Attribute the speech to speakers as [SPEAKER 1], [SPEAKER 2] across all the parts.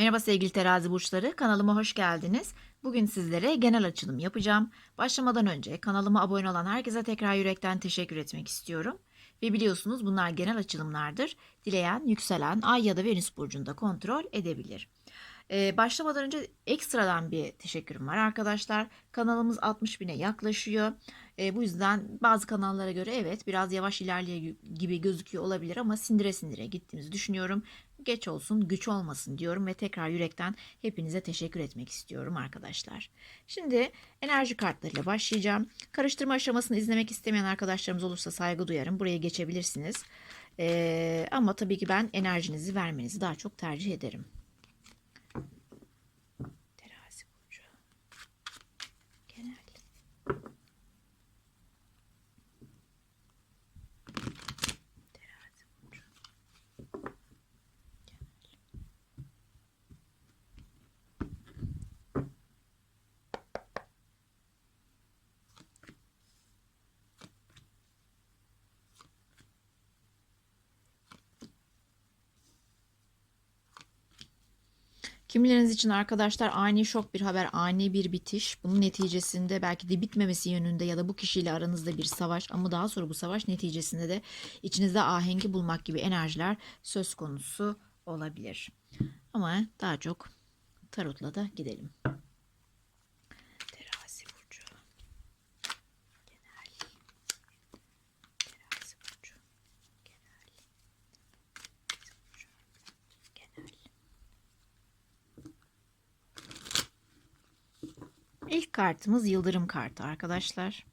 [SPEAKER 1] Merhaba sevgili terazi burçları, kanalıma hoş geldiniz. Bugün sizlere genel açılım yapacağım. Başlamadan önce kanalıma abone olan herkese tekrar yürekten teşekkür etmek istiyorum. Ve biliyorsunuz bunlar genel açılımlardır. Dileyen, yükselen, ay ya da venüs burcunda kontrol edebilir. Ee, başlamadan önce ekstradan bir teşekkürüm var arkadaşlar. Kanalımız 60 bine yaklaşıyor. Ee, bu yüzden bazı kanallara göre evet biraz yavaş ilerliyor gibi gözüküyor olabilir ama sindire sindire gittiğimizi düşünüyorum. Geç olsun güç olmasın diyorum ve tekrar yürekten hepinize teşekkür etmek istiyorum arkadaşlar. Şimdi enerji kartlarıyla başlayacağım. Karıştırma aşamasını izlemek istemeyen arkadaşlarımız olursa saygı duyarım. Buraya geçebilirsiniz. Ee, ama tabii ki ben enerjinizi vermenizi daha çok tercih ederim. Kimileriniz için arkadaşlar ani şok bir haber, ani bir bitiş. Bunun neticesinde belki de bitmemesi yönünde ya da bu kişiyle aranızda bir savaş ama daha sonra bu savaş neticesinde de içinizde ahengi bulmak gibi enerjiler söz konusu olabilir. Ama daha çok tarotla da gidelim. Terazi burcu. Genel. Terazi burcu. Genel. Terazi burcu. Genel. İlk kartımız yıldırım kartı arkadaşlar.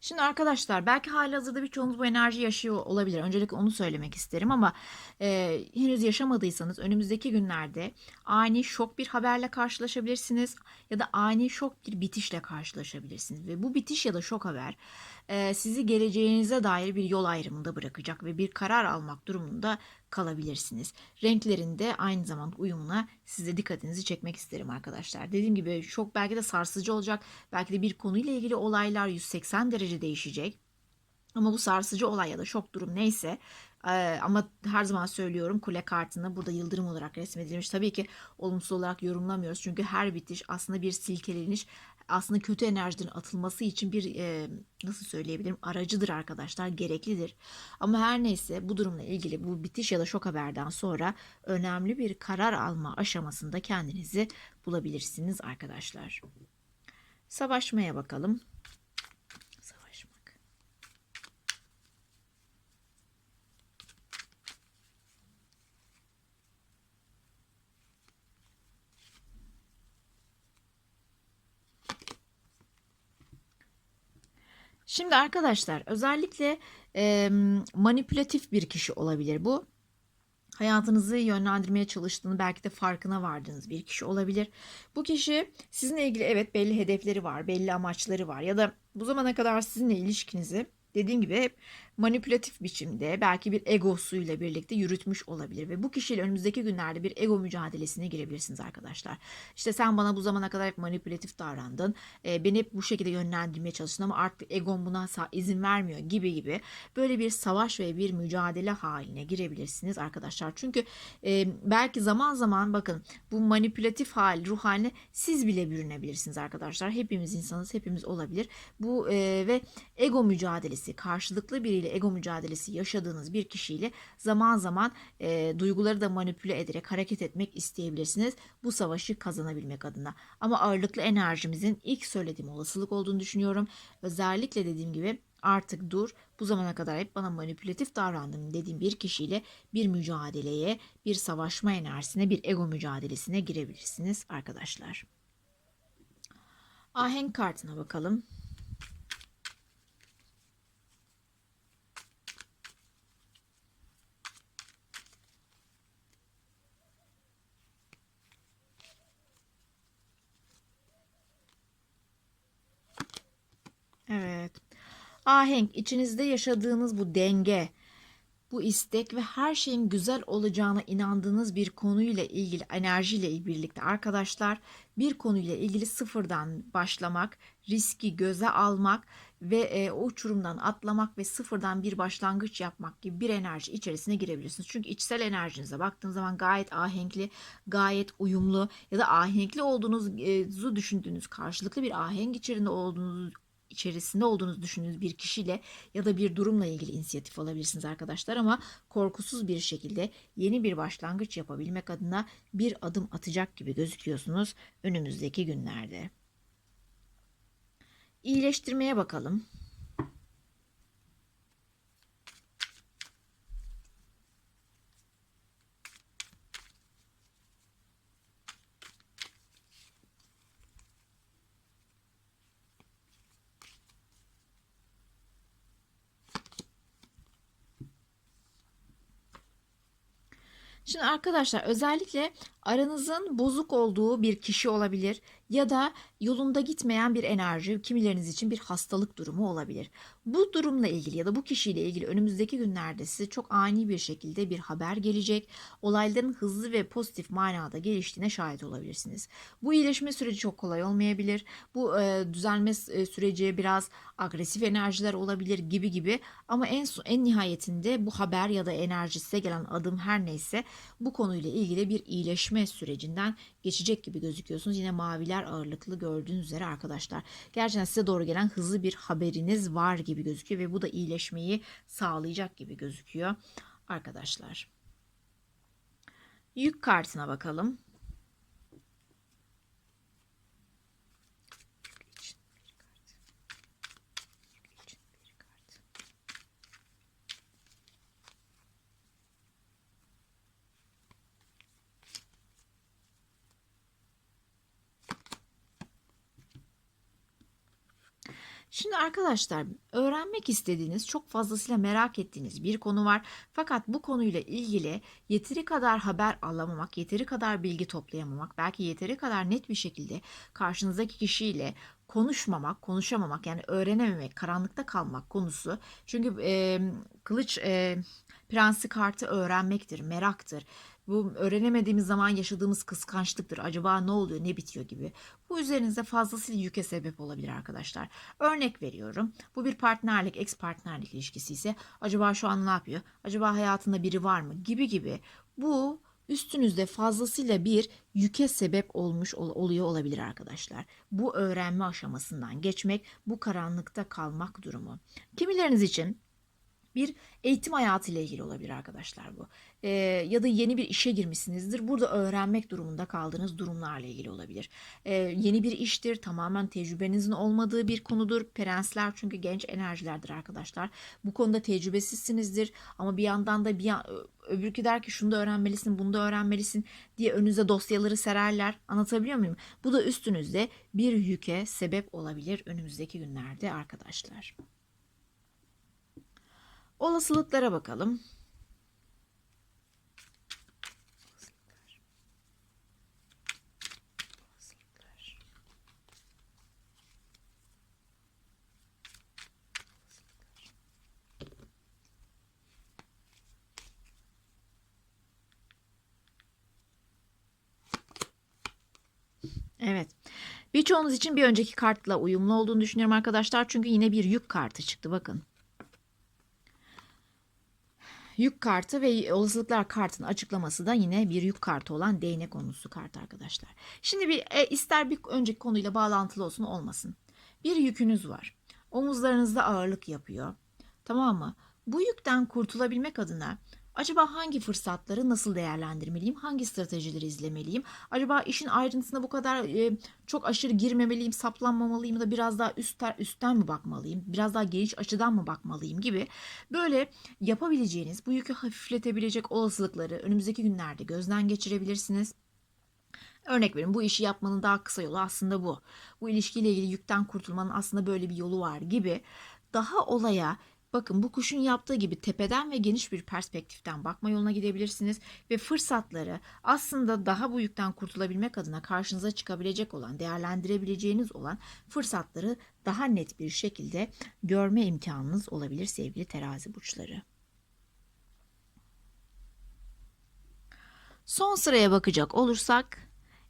[SPEAKER 1] Şimdi arkadaşlar belki halihazırda birçoğunuz bu enerji yaşıyor olabilir. Öncelikle onu söylemek isterim ama e, henüz yaşamadıysanız önümüzdeki günlerde ani şok bir haberle karşılaşabilirsiniz ya da ani şok bir bitişle karşılaşabilirsiniz. Ve bu bitiş ya da şok haber sizi geleceğinize dair bir yol ayrımında bırakacak ve bir karar almak durumunda kalabilirsiniz. Renklerinde aynı zamanda uyumuna size dikkatinizi çekmek isterim arkadaşlar. Dediğim gibi şok belki de sarsıcı olacak. Belki de bir konuyla ilgili olaylar 180 derece değişecek. Ama bu sarsıcı olay ya da şok durum neyse e, ama her zaman söylüyorum kule kartını burada yıldırım olarak resmedilmiş. Tabii ki olumsuz olarak yorumlamıyoruz. Çünkü her bitiş aslında bir silkeleniş, aslında kötü enerjinin atılması için bir e, nasıl söyleyebilirim aracıdır arkadaşlar gereklidir. Ama her neyse bu durumla ilgili bu bitiş ya da şok haberden sonra önemli bir karar alma aşamasında kendinizi bulabilirsiniz arkadaşlar. Savaşmaya bakalım. Şimdi arkadaşlar özellikle e, manipülatif bir kişi olabilir bu. Hayatınızı yönlendirmeye çalıştığını belki de farkına vardığınız bir kişi olabilir. Bu kişi sizinle ilgili evet belli hedefleri var, belli amaçları var ya da bu zamana kadar sizinle ilişkinizi dediğim gibi hep manipülatif biçimde belki bir egosuyla birlikte yürütmüş olabilir ve bu kişiyle önümüzdeki günlerde bir ego mücadelesine girebilirsiniz arkadaşlar. İşte sen bana bu zamana kadar hep manipülatif davrandın. E, beni hep bu şekilde yönlendirmeye çalıştın ama artık egom buna izin vermiyor gibi gibi böyle bir savaş ve bir mücadele haline girebilirsiniz arkadaşlar. Çünkü e, belki zaman zaman bakın bu manipülatif hal, ruh haline siz bile bürünebilirsiniz arkadaşlar. Hepimiz insanız, hepimiz olabilir. Bu e, ve ego mücadelesi, karşılıklı biriyle ego mücadelesi yaşadığınız bir kişiyle zaman zaman e, duyguları da manipüle ederek hareket etmek isteyebilirsiniz. Bu savaşı kazanabilmek adına. Ama ağırlıklı enerjimizin ilk söylediğim olasılık olduğunu düşünüyorum. Özellikle dediğim gibi artık dur bu zamana kadar hep bana manipülatif davrandım dediğim bir kişiyle bir mücadeleye, bir savaşma enerjisine, bir ego mücadelesine girebilirsiniz arkadaşlar. Ahenk kartına bakalım. Evet. Ahenk içinizde yaşadığınız bu denge bu istek ve her şeyin güzel olacağına inandığınız bir konuyla ilgili enerjiyle birlikte arkadaşlar bir konuyla ilgili sıfırdan başlamak, riski göze almak ve e, o uçurumdan atlamak ve sıfırdan bir başlangıç yapmak gibi bir enerji içerisine girebilirsiniz. Çünkü içsel enerjinize baktığınız zaman gayet ahenkli, gayet uyumlu ya da ahenkli olduğunuzu düşündüğünüz karşılıklı bir ahenk içerisinde olduğunuz içerisinde olduğunuzu düşündüğünüz bir kişiyle ya da bir durumla ilgili inisiyatif alabilirsiniz arkadaşlar ama korkusuz bir şekilde yeni bir başlangıç yapabilmek adına bir adım atacak gibi gözüküyorsunuz önümüzdeki günlerde. İyileştirmeye bakalım. Şimdi arkadaşlar özellikle aranızın bozuk olduğu bir kişi olabilir ya da yolunda gitmeyen bir enerji, kimileriniz için bir hastalık durumu olabilir. Bu durumla ilgili ya da bu kişiyle ilgili önümüzdeki günlerde size çok ani bir şekilde bir haber gelecek. Olayların hızlı ve pozitif manada geliştiğine şahit olabilirsiniz. Bu iyileşme süreci çok kolay olmayabilir. Bu e, düzelme e, süreci biraz agresif enerjiler olabilir gibi gibi ama en en nihayetinde bu haber ya da enerji size gelen adım her neyse bu konuyla ilgili bir iyileşme sürecinden geçecek gibi gözüküyorsunuz. Yine maviler ağırlıklı gördüğünüz üzere arkadaşlar. Gerçekten size doğru gelen hızlı bir haberiniz var gibi gözüküyor ve bu da iyileşmeyi sağlayacak gibi gözüküyor arkadaşlar. Yük kartına bakalım. Şimdi arkadaşlar öğrenmek istediğiniz çok fazlasıyla merak ettiğiniz bir konu var. Fakat bu konuyla ilgili yeteri kadar haber alamamak, yeteri kadar bilgi toplayamamak, belki yeteri kadar net bir şekilde karşınızdaki kişiyle konuşmamak, konuşamamak yani öğrenememek, karanlıkta kalmak konusu. Çünkü e, kılıç e, prensi kartı öğrenmektir, meraktır. Bu öğrenemediğimiz zaman yaşadığımız kıskançlıktır. Acaba ne oluyor, ne bitiyor gibi. Bu üzerinize fazlasıyla yüke sebep olabilir arkadaşlar. Örnek veriyorum. Bu bir partnerlik, ex partnerlik ilişkisi ise acaba şu an ne yapıyor? Acaba hayatında biri var mı? Gibi gibi. Bu üstünüzde fazlasıyla bir yüke sebep olmuş oluyor olabilir arkadaşlar. Bu öğrenme aşamasından geçmek, bu karanlıkta kalmak durumu. Kimileriniz için bir eğitim hayatı ile ilgili olabilir arkadaşlar bu. Ee, ya da yeni bir işe girmişsinizdir. Burada öğrenmek durumunda kaldığınız durumlarla ilgili olabilir. Ee, yeni bir iştir, tamamen tecrübenizin olmadığı bir konudur. Prensler çünkü genç enerjilerdir arkadaşlar. Bu konuda tecrübesizsinizdir ama bir yandan da bir yan, öbürkü der ki şunu da öğrenmelisin, bunu da öğrenmelisin diye önünüze dosyaları sererler. Anlatabiliyor muyum? Bu da üstünüzde bir yüke sebep olabilir önümüzdeki günlerde arkadaşlar. Olasılıklara bakalım. Evet. Birçoğunuz için bir önceki kartla uyumlu olduğunu düşünüyorum arkadaşlar. Çünkü yine bir yük kartı çıktı bakın yük kartı ve olasılıklar kartının açıklaması da yine bir yük kartı olan değnek konusu kart arkadaşlar. Şimdi bir e, ister bir önceki konuyla bağlantılı olsun olmasın. Bir yükünüz var. Omuzlarınızda ağırlık yapıyor. Tamam mı? Bu yükten kurtulabilmek adına Acaba hangi fırsatları nasıl değerlendirmeliyim? Hangi stratejileri izlemeliyim? Acaba işin ayrıntısına bu kadar e, çok aşırı girmemeliyim, saplanmamalıyım da biraz daha üstten, üstten mi bakmalıyım? Biraz daha geniş açıdan mı bakmalıyım gibi böyle yapabileceğiniz, bu yükü hafifletebilecek olasılıkları önümüzdeki günlerde gözden geçirebilirsiniz. Örnek verin bu işi yapmanın daha kısa yolu aslında bu. Bu ilişkiyle ilgili yükten kurtulmanın aslında böyle bir yolu var gibi daha olaya Bakın bu kuşun yaptığı gibi tepeden ve geniş bir perspektiften bakma yoluna gidebilirsiniz ve fırsatları aslında daha bu yükten kurtulabilmek adına karşınıza çıkabilecek olan, değerlendirebileceğiniz olan fırsatları daha net bir şekilde görme imkanınız olabilir sevgili terazi burçları. Son sıraya bakacak olursak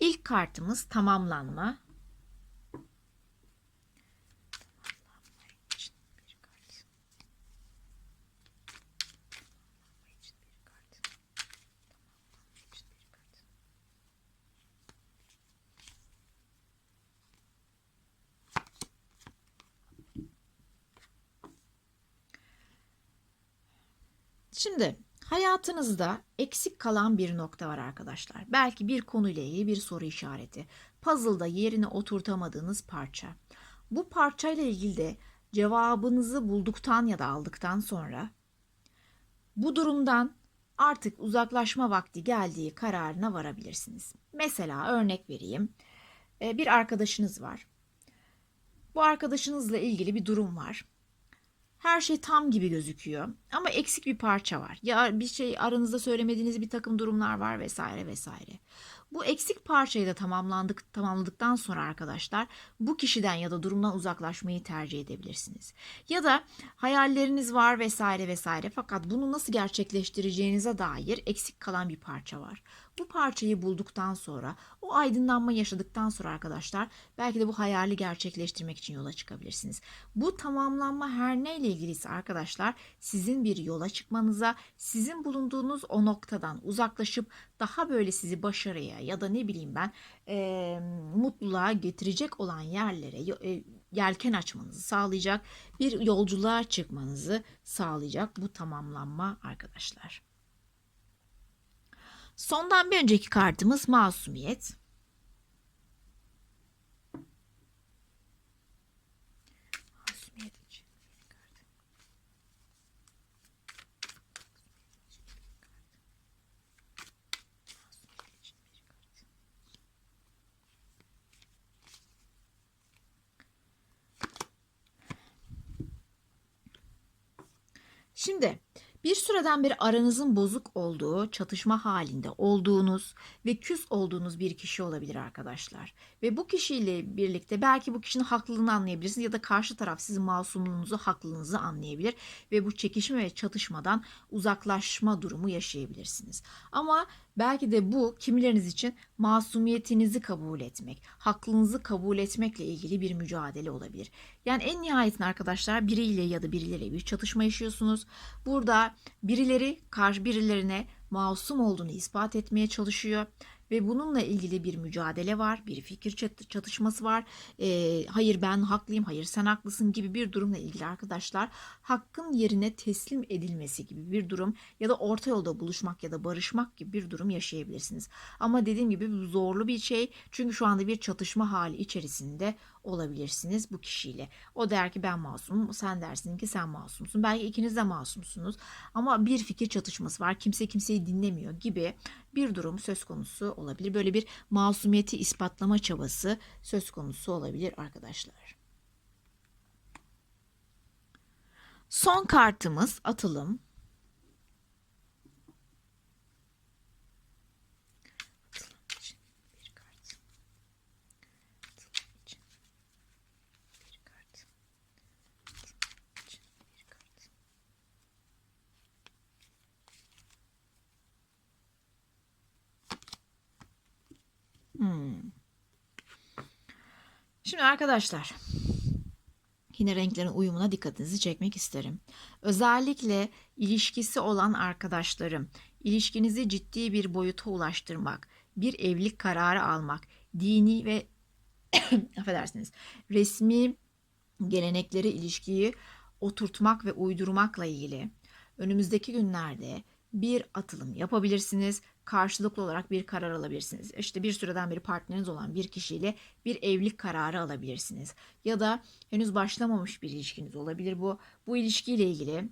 [SPEAKER 1] ilk kartımız tamamlanma, Şimdi hayatınızda eksik kalan bir nokta var arkadaşlar. Belki bir konuyla ilgili bir soru işareti. Puzzle'da yerine oturtamadığınız parça. Bu parçayla ilgili de cevabınızı bulduktan ya da aldıktan sonra bu durumdan artık uzaklaşma vakti geldiği kararına varabilirsiniz. Mesela örnek vereyim. Ee, Bir arkadaşınız var. Bu arkadaşınızla ilgili bir durum var. Her şey tam gibi gözüküyor ama eksik bir parça var. Ya bir şey aranızda söylemediğiniz bir takım durumlar var vesaire vesaire. Bu eksik parçayı da tamamlandık tamamladıktan sonra arkadaşlar bu kişiden ya da durumdan uzaklaşmayı tercih edebilirsiniz. Ya da hayalleriniz var vesaire vesaire fakat bunu nasıl gerçekleştireceğinize dair eksik kalan bir parça var. Bu parçayı bulduktan sonra, o aydınlanma yaşadıktan sonra arkadaşlar belki de bu hayali gerçekleştirmek için yola çıkabilirsiniz. Bu tamamlanma her neyle ilgiliyse arkadaşlar sizin bir yola çıkmanıza, sizin bulunduğunuz o noktadan uzaklaşıp daha böyle sizi başarıya ya da ne bileyim ben e, mutluluğa getirecek olan yerlere e, yelken açmanızı sağlayacak bir yolculuğa çıkmanızı sağlayacak bu tamamlanma arkadaşlar. Sondan bir önceki kartımız masumiyet. Şimdi bir süreden beri aranızın bozuk olduğu, çatışma halinde olduğunuz ve küs olduğunuz bir kişi olabilir arkadaşlar. Ve bu kişiyle birlikte belki bu kişinin haklılığını anlayabilirsiniz ya da karşı taraf sizin masumluğunuzu, haklılığınızı anlayabilir ve bu çekişme ve çatışmadan uzaklaşma durumu yaşayabilirsiniz. Ama belki de bu kimileriniz için masumiyetinizi kabul etmek, haklınızı kabul etmekle ilgili bir mücadele olabilir. Yani en nihayetinde arkadaşlar biriyle ya da birileriyle bir çatışma yaşıyorsunuz. Burada birileri karşı birilerine masum olduğunu ispat etmeye çalışıyor ve bununla ilgili bir mücadele var, bir fikir çat- çatışması var. Ee, hayır ben haklıyım, hayır sen haklısın gibi bir durumla ilgili arkadaşlar hakkın yerine teslim edilmesi gibi bir durum ya da orta yolda buluşmak ya da barışmak gibi bir durum yaşayabilirsiniz. Ama dediğim gibi bu zorlu bir şey çünkü şu anda bir çatışma hali içerisinde olabilirsiniz bu kişiyle. O der ki ben masumum, sen dersin ki sen masumsun. Belki ikiniz de masumsunuz ama bir fikir çatışması var. Kimse kimseyi dinlemiyor gibi bir durum söz konusu olabilir. Böyle bir masumiyeti ispatlama çabası söz konusu olabilir arkadaşlar. Son kartımız atılım için bir kart. Atılım için bir kart. Atılım için bir kart. Hmm. Şimdi arkadaşlar yine renklerin uyumuna dikkatinizi çekmek isterim. Özellikle ilişkisi olan arkadaşlarım, ilişkinizi ciddi bir boyuta ulaştırmak, bir evlilik kararı almak, dini ve affedersiniz, resmi gelenekleri ilişkiyi oturtmak ve uydurmakla ilgili önümüzdeki günlerde bir atılım yapabilirsiniz. Karşılıklı olarak bir karar alabilirsiniz. İşte bir süreden beri partneriniz olan bir kişiyle bir evlilik kararı alabilirsiniz. Ya da henüz başlamamış bir ilişkiniz olabilir bu. Bu ilişkiyle ilgili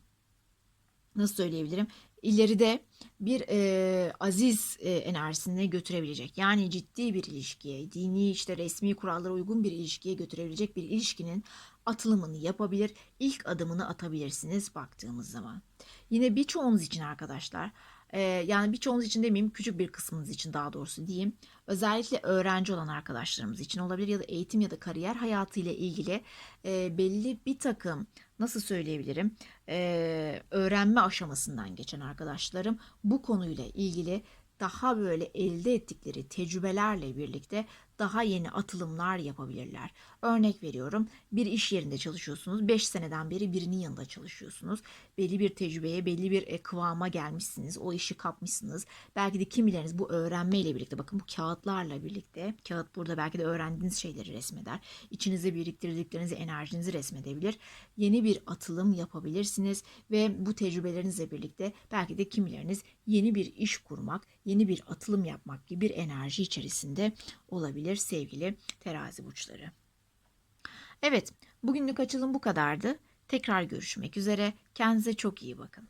[SPEAKER 1] nasıl söyleyebilirim? İleride bir e, aziz e, enerjisine götürebilecek. Yani ciddi bir ilişkiye, dini işte resmi kurallara uygun bir ilişkiye götürebilecek bir ilişkinin atılımını yapabilir. ilk adımını atabilirsiniz baktığımız zaman. Yine birçoğunuz için arkadaşlar e, yani birçoğunuz için demeyeyim küçük bir kısmınız için daha doğrusu diyeyim. Özellikle öğrenci olan arkadaşlarımız için olabilir ya da eğitim ya da kariyer hayatı ile ilgili belli bir takım nasıl söyleyebilirim öğrenme aşamasından geçen arkadaşlarım bu konuyla ilgili daha böyle elde ettikleri tecrübelerle birlikte daha yeni atılımlar yapabilirler. Örnek veriyorum bir iş yerinde çalışıyorsunuz. 5 seneden beri birinin yanında çalışıyorsunuz. Belli bir tecrübeye, belli bir e, kıvama gelmişsiniz. O işi kapmışsınız. Belki de kimileriniz bu öğrenmeyle birlikte bakın bu kağıtlarla birlikte kağıt burada belki de öğrendiğiniz şeyleri resmeder. İçinizde biriktirdiklerinizi, enerjinizi resmedebilir. Yeni bir atılım yapabilirsiniz ve bu tecrübelerinizle birlikte belki de kimileriniz yeni bir iş kurmak, yeni bir atılım yapmak gibi bir enerji içerisinde olabilir sevgili terazi burçları. Evet, bugünlük açılım bu kadardı. Tekrar görüşmek üzere. Kendinize çok iyi bakın.